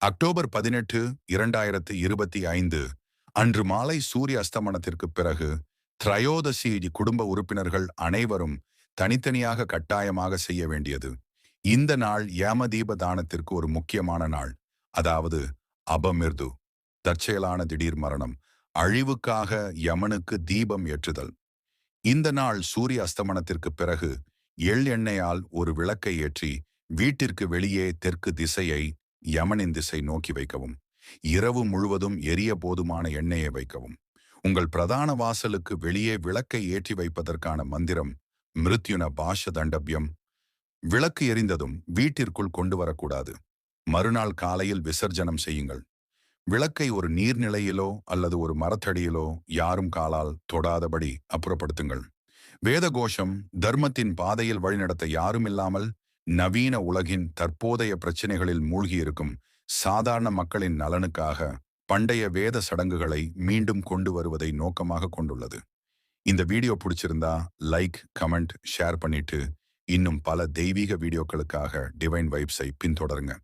October பதினெட்டு இரண்டாயிரத்து இருபத்தி ஐந்து அன்று மாலை சூரிய அஸ்தமனத்திற்கு பிறகு திரையோதசி குடும்ப உறுப்பினர்கள் அனைவரும் தனித்தனியாக கட்டாயமாக செய்ய வேண்டியது. இந்த நாள் ஏமதீப தானத்திற்கு ஒரு முக்கியமான நாள். அதாவது அபமிர்து தற்செயலான திடீர் மரணம் அழிவுக்காக யமனுக்கு தீபம் ஏற்றுதல். இந்த நாள் சூரிய அஸ்தமனத்திற்கு பிறகு எள் எண்ணெயால் ஒரு விளக்கை ஏற்றி வீட்டிற்கு வெளியே தெற்கு திசையை யமனின் திசை நோக்கி வைக்கவும். இரவு முழுவதும் எரிய போதுமான எண்ணெயை வைக்கவும். உங்கள் பிரதான வாசலுக்கு வெளியே விளக்கை ஏற்றி வைப்பதற்கான மந்திரம் மிருத்யுன பாஷ தண்டபியம் விளக்கு எரிந்ததும் வீட்டிற்குள் கொண்டு வரக்கூடாது. மறுநாள் காலையில் விசர்ஜனம் செய்யுங்கள். விளக்கை ஒரு நீர்நிலையிலோ அல்லது ஒரு மரத்தடியிலோ யாரும் காலால் தொடாதபடி அப்புறப்படுத்துங்கள். வேத கோஷம் தர்மத்தின் பாதையில் வழிநடத்த யாரும் இல்லாமல் நவீன உலகின் தற்போதைய பிரச்சினைகளில் மூழ்கியிருக்கும் சாதாரண மக்களின் நலனுக்காக பண்டைய வேத சடங்குகளை மீண்டும் கொண்டு வருவதை நோக்கமாக கொண்டுள்ளது. இந்த வீடியோ பிடிச்சிருந்தா லைக் கமெண்ட் ஷேர் பண்ணிட்டு இன்னும் பல தெய்வீக வீடியோக்களுக்காக டிவைன் வைப்ஸை பின்தொடருங்க.